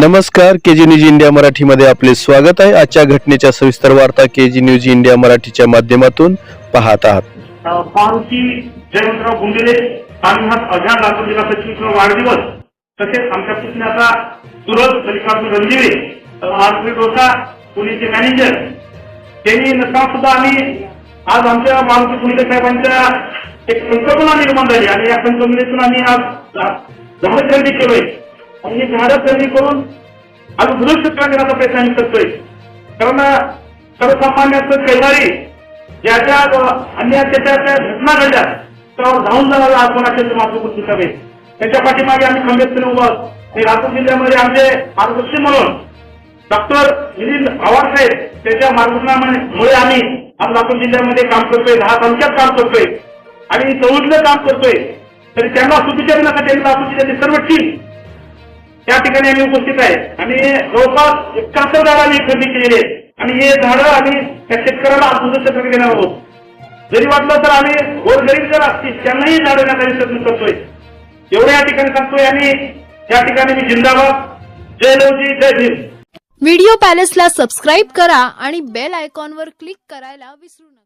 नमस्कार के जी news India मराठीमध्ये आपले स्वागत आहे. आजच्या घटनेच्या सविस्तर वार्ता के जी न्यूज इंडिया मराठीच्या माध्यमातून पाहत आहात. मारुती जयवंतराव गुंडेले आणि अजान लातूर जिल्हा सचिव वाढदिवस तसेच आमच्या पुतण्याचा सुरज मल्लिकार्जुन रणदिवे मारुती डोसा पुण्याचे मॅनेजर. त्यांनी नसताना सुद्धा आम्ही आज आमच्या मारुती गुंडे साहेबांच्या एक संकल्पना निर्माण झाली आणि या संकल्पनेतून आम्ही आज झाड खरेदी केलोय. आणि ही झाडं करून आज दुरुस्त करण्याचा प्रयत्न आम्ही करतोय. कारण सर्वसामान्याचं कैवारी ज्या ज्या अन्य त्याच्या त्या घटना घडल्या त्यावर धावून जाणारा आज कोणाचे मातृभूत सभे त्याच्या पाठीमागे आम्ही खंबीरपणे उभा आणि लातूर जिल्ह्यामध्ये आमचे मार्गदर्शक म्हणून डॉक्टर मिलिंद आवाडसे त्याच्या मार्गदर्शनामुळे आम्ही आज लातूर जिल्ह्यामध्ये काम करतोय दहा तालुक्यात काम करतोय. आणि चौथलं काम करतोय. तरी त्यांना सुविचार त्यांनी लातूर जिल्ह्यातील सर्व टीम त्या ठिकाणी आम्ही उपस्थित आहे. आणि जवळपास एकाहत्तर झाडं आम्ही खरेदी केलेली आहेत आणि हे झाडं आम्ही त्या शेतकऱ्याला आत्महत्या करून देणार आहोत. जरी वाटलं तर आम्ही गोरगरीब जर असतील त्यांनाही झाडं देण्याचा प्रयत्न करतोय. एवढं या ठिकाणी सांगतोय आणि या ठिकाणी मी जिंदाबाद. जय लवजी जय भीम. व्हिडिओ पॅलेसला सबस्क्राईब करा आणि बेल आयकॉनवर क्लिक करायला विसरू नका.